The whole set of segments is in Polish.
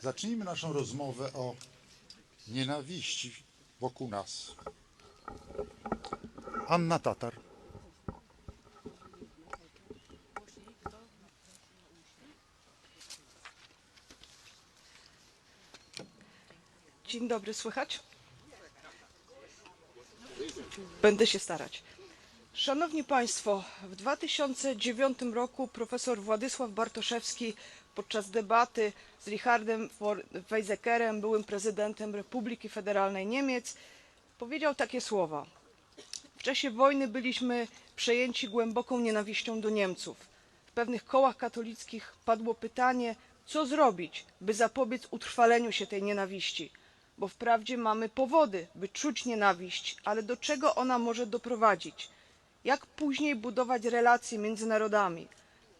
Zacznijmy naszą rozmowę o nienawiści wokół nas. Anna Tatar. Dzień dobry, słychać? Będę się starać. Szanowni Państwo, w 2009 roku profesor Władysław Bartoszewski podczas debaty z Richardem Weizsäckerem, byłym prezydentem Republiki Federalnej Niemiec, powiedział takie słowa. W czasie wojny byliśmy przejęci głęboką nienawiścią do Niemców. W pewnych kołach katolickich padło pytanie, co zrobić, by zapobiec utrwaleniu się tej nienawiści. Bo wprawdzie mamy powody, by czuć nienawiść, ale do czego ona może doprowadzić? Jak później budować relacje między narodami?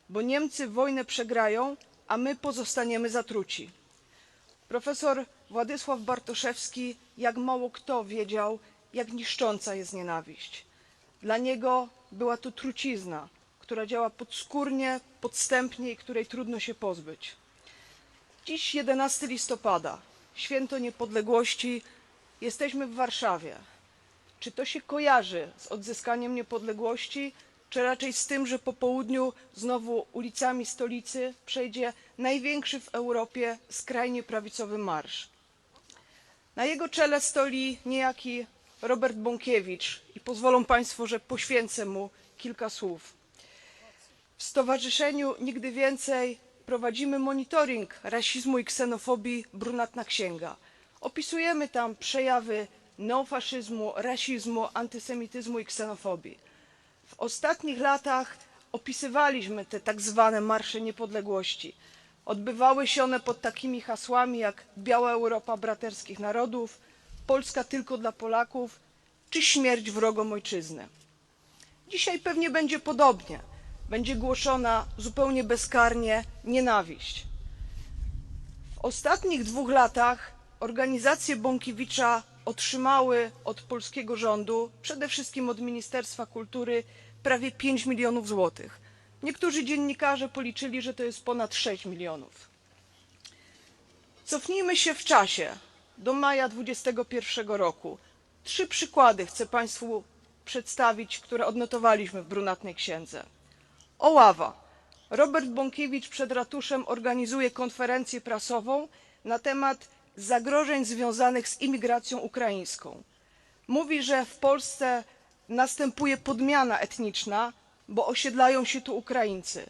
Bo Niemcy wojnę przegrają, a my pozostaniemy zatruci. Profesor Władysław Bartoszewski, jak mało kto wiedział, jak niszcząca jest nienawiść. Dla niego była to trucizna, która działa podskórnie, podstępnie i której trudno się pozbyć. Dziś 11 listopada, święto niepodległości, jesteśmy w Warszawie. Czy to się kojarzy z odzyskaniem niepodległości, czy raczej z tym, że po południu znowu ulicami stolicy przejdzie największy w Europie skrajnie prawicowy marsz? Na jego czele stoi niejaki Robert Bąkiewicz i pozwolą Państwo, że poświęcę mu kilka słów. W Stowarzyszeniu Nigdy Więcej prowadzimy monitoring rasizmu i ksenofobii Brunatna Księga. Opisujemy tam przejawy neofaszyzmu, rasizmu, antysemityzmu i ksenofobii. W ostatnich latach opisywaliśmy te tak zwane marsze niepodległości. Odbywały się one pod takimi hasłami jak Biała Europa braterskich narodów, Polska tylko dla Polaków czy śmierć wrogom ojczyzny. Dzisiaj pewnie będzie podobnie. Będzie głoszona zupełnie bezkarnie nienawiść. W ostatnich dwóch latach organizacje Bąkiewicza otrzymały od polskiego rządu, przede wszystkim od Ministerstwa Kultury, prawie 5 milionów złotych. Niektórzy dziennikarze policzyli, że to jest ponad 6 milionów. Cofnijmy się w czasie do maja 2021 roku. Trzy przykłady chcę Państwu przedstawić, które odnotowaliśmy w brunatnej księdze. Oława. Robert Bąkiewicz przed ratuszem organizuje konferencję prasową na temat zagrożeń związanych z imigracją ukraińską. Mówi, że w Polsce następuje podmiana etniczna, bo osiedlają się tu Ukraińcy.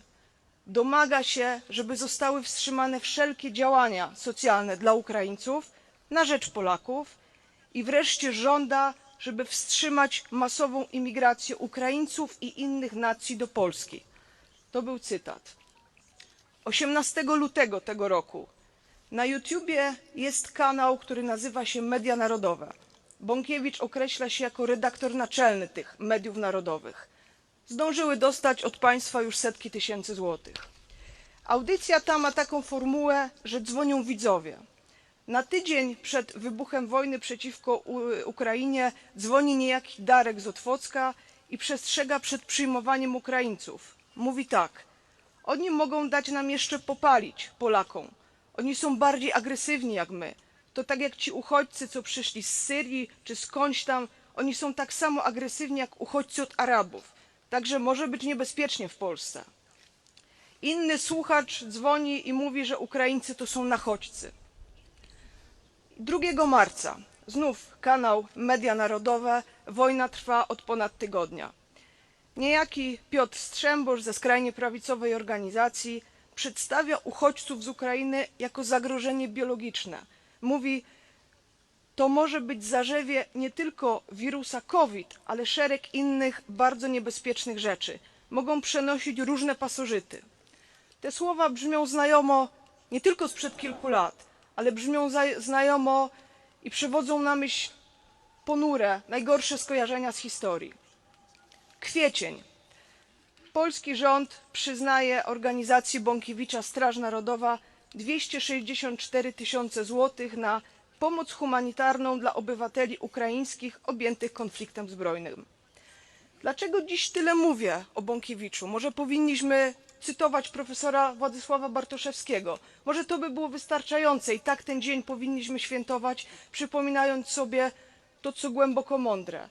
Domaga się, żeby zostały wstrzymane wszelkie działania socjalne dla Ukraińców na rzecz Polaków i wreszcie żąda, żeby wstrzymać masową imigrację Ukraińców i innych nacji do Polski. To był cytat. 18 lutego tego roku na YouTubie jest kanał, który nazywa się Media Narodowe. Bąkiewicz określa się jako redaktor naczelny tych mediów narodowych. Zdążyły dostać od państwa już setki tysięcy złotych. Audycja ta ma taką formułę, że dzwonią widzowie. Na tydzień przed wybuchem wojny przeciwko Ukrainie dzwoni niejaki Darek z Otwocka i przestrzega przed przyjmowaniem Ukraińców. Mówi tak: Oni mogą dać nam jeszcze popalić, Polakom. Oni są bardziej agresywni jak my. To tak jak ci uchodźcy, co przyszli z Syrii czy skądś tam, oni są tak samo agresywni jak uchodźcy od Arabów. Także może być niebezpiecznie w Polsce. Inny słuchacz dzwoni i mówi, że Ukraińcy to są nachodźcy. 2 marca znów kanał Media Narodowe. Wojna trwa od ponad tygodnia. Niejaki Piotr Strzembosz ze skrajnie prawicowej organizacji przedstawia uchodźców z Ukrainy jako zagrożenie biologiczne. Mówi, to może być zarzewie nie tylko wirusa COVID, ale szereg innych bardzo niebezpiecznych rzeczy. Mogą przenosić różne pasożyty. Te słowa brzmią znajomo nie tylko sprzed kilku lat, ale brzmią znajomo i przywodzą na myśl ponure, najgorsze skojarzenia z historii. Kwiecień. Polski rząd przyznaje organizacji Bąkiewicza Straż Narodowa 264 tysiące złotych na pomoc humanitarną dla obywateli ukraińskich objętych konfliktem zbrojnym. Dlaczego dziś tyle mówię o Bąkiewiczu? Może powinniśmy cytować profesora Władysława Bartoszewskiego. Może to by było wystarczające i tak ten dzień powinniśmy świętować, przypominając sobie to, co głęboko mądre.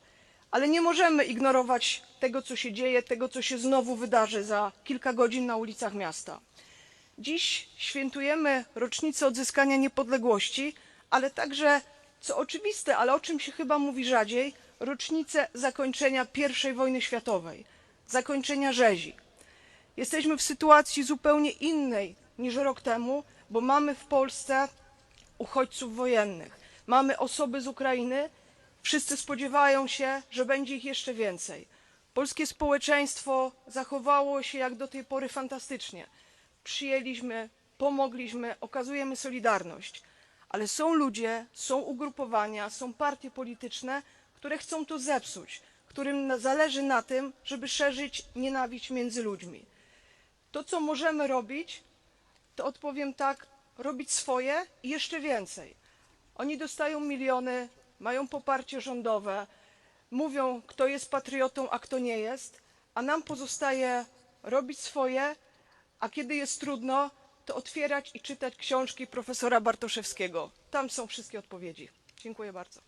Ale nie możemy ignorować tego, co się dzieje, tego, co się znowu wydarzy za kilka godzin na ulicach miasta. Dziś świętujemy rocznicę odzyskania niepodległości, ale także, co oczywiste, ale o czym się chyba mówi rzadziej, rocznicę zakończenia I wojny światowej, zakończenia rzezi. Jesteśmy w sytuacji zupełnie innej niż rok temu, bo mamy w Polsce uchodźców wojennych, mamy osoby z Ukrainy, wszyscy spodziewają się, że będzie ich jeszcze więcej. Polskie społeczeństwo zachowało się jak do tej pory fantastycznie. Przyjęliśmy, pomogliśmy, okazujemy solidarność. Ale są ludzie, są ugrupowania, są partie polityczne, które chcą to zepsuć, którym zależy na tym, żeby szerzyć nienawiść między ludźmi. To, co możemy robić, to odpowiem tak, robić swoje i jeszcze więcej. Oni dostają miliony, mają poparcie rządowe, mówią, kto jest patriotą, a kto nie jest, a nam pozostaje robić swoje, a kiedy jest trudno, to otwierać i czytać książki profesora Bartoszewskiego. Tam są wszystkie odpowiedzi. Dziękuję bardzo.